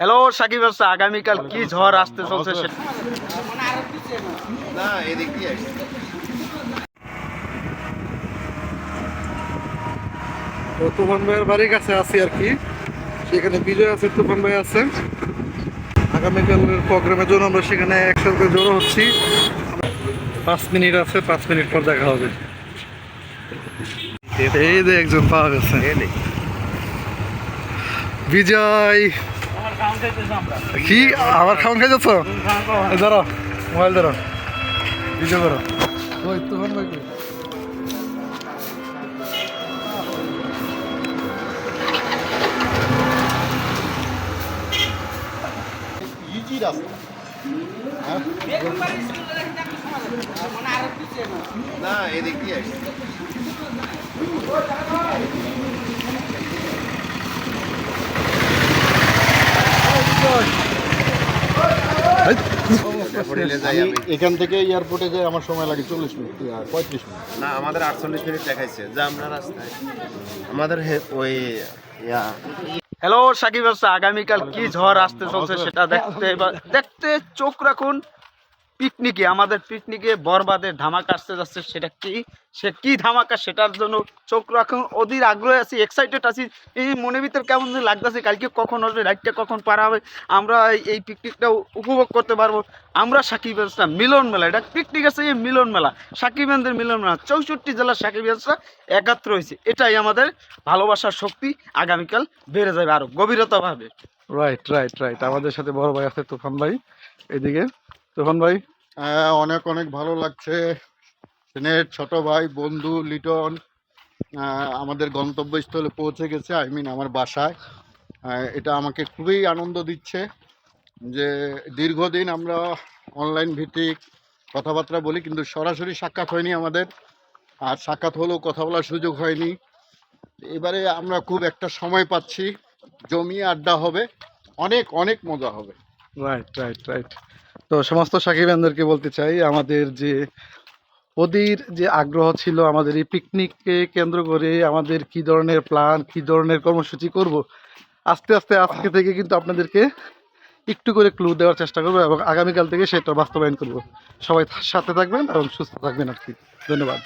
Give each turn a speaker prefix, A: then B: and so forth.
A: Hello Shakib Hasan আগামীকাল কি ঝড় আসতে চলছে সে
B: না এদিক দিয়ে
C: তুফান ভাইয়ের বাড়ির কাছে আছি আর কি। সেখানে বিজয় আছে তুফান ভাই আছে। আগামীকালের প্রোগ্রামের জন্য আমরা সেখানে একসাথে জড়ো হচ্ছি। পাঁচ মিনিট আছে পাঁচ মিনিট পর দেখা হবে। এই যে একজন পাওয়া গেছে। বিজয়! কি? আবার খাওয়ান খাই যাচ্ছ ধরো মোবাইল ধরো। বিজয় ধরো ওই ভাই কই?
B: ইজি রাস্তা। হ্যাঁ? না এদিক দিয়ে
D: এখান থেকে এয়ারপোর্টে যাই আমার সময় লাগে চল্লিশ মিনিট পঁয়ত্রিশ মিনিট।
B: না আমাদের আটচল্লিশ মিনিট দেখাইছে যা আমরা রাস্তায়। আমাদের ওই
A: হ্যালো সাকিব আসছে আগামীকাল কি ঝড় আসতে চলছে সেটা দেখতে এবার দেখতে চোখ রাখুন। পিকনিকে, আমাদের পিকনিকে বরবাদের ধামাকা আসতে যাচ্ছে, সেটা কি? সে কি ধামাকা, সেটার জন্য চোখ রাখুন, অধীর আগ্রহে আছি এক্সাইটেড আছি। এই মনের ভিতর কেমন লাগতেছে, কালকে কখন হবে রাইটটা কখন পার হবে, আমরা এই- পিকনিকটা উপভোগ করতে পারব। আমরা সাকিব হাসান মিলন মেলা, এটা পিকনিক আছে এই মিলন মেলা সাকিবানদের মিলন মেলা, চৌষট্টি জেলার সাকিব হাসান একাত্র হয়েছে। এটাই আমাদের ভালোবাসার শক্তি, আগামীকাল বেড়ে যাবে আরও গভীরতাভাবে।
C: রাইট রাইট রাইট আমাদের সাথে বড় ভাই আছে তুফান ভাই, এদিকে। তুফান ভাই?
D: আহ, অনেক অনেক ভালো লাগছে। ট্রেনের ছোট ভাই বন্ধু লিটন আমাদের গন্তব্যস্থলে পৌঁছে গেছে আই মিন আমার বাসায়। এটা আমাকে খুবই আনন্দ দিচ্ছে যে দীর্ঘদিন আমরা অনলাইন ভিত্তিক কথাবার্তা বলি কিন্তু সরাসরি সাক্ষাৎ হয়নি আমাদের। আর সাক্ষাৎ হলেও কথা বলার সুযোগ হয়নি। এবারে আমরা খুব একটা সময় পাচ্ছি জমিয়ে আড্ডা হবে অনেক অনেক মজা হবে।
C: রাইট রাইট রাইট তো সমস্ত সাকিবানদেরকে বলতে চাই, আমাদের যে ওদের যে আগ্রহ ছিল আমাদের এই পিকনিককে কেন্দ্র করে আমাদের কি ধরনের প্ল্যান কি ধরনের কর্মসূচি করব, আস্তে আস্তে আজকে থেকে কিন্তু আপনাদেরকে একটু করে ক্লু দেওয়ার চেষ্টা করব এবং আগামীকাল থেকে সেটা বাস্তবায়ন করব। সবাই সাথে থাকবেন এবং সুস্থ থাকবেন আর কি। ধন্যবাদ।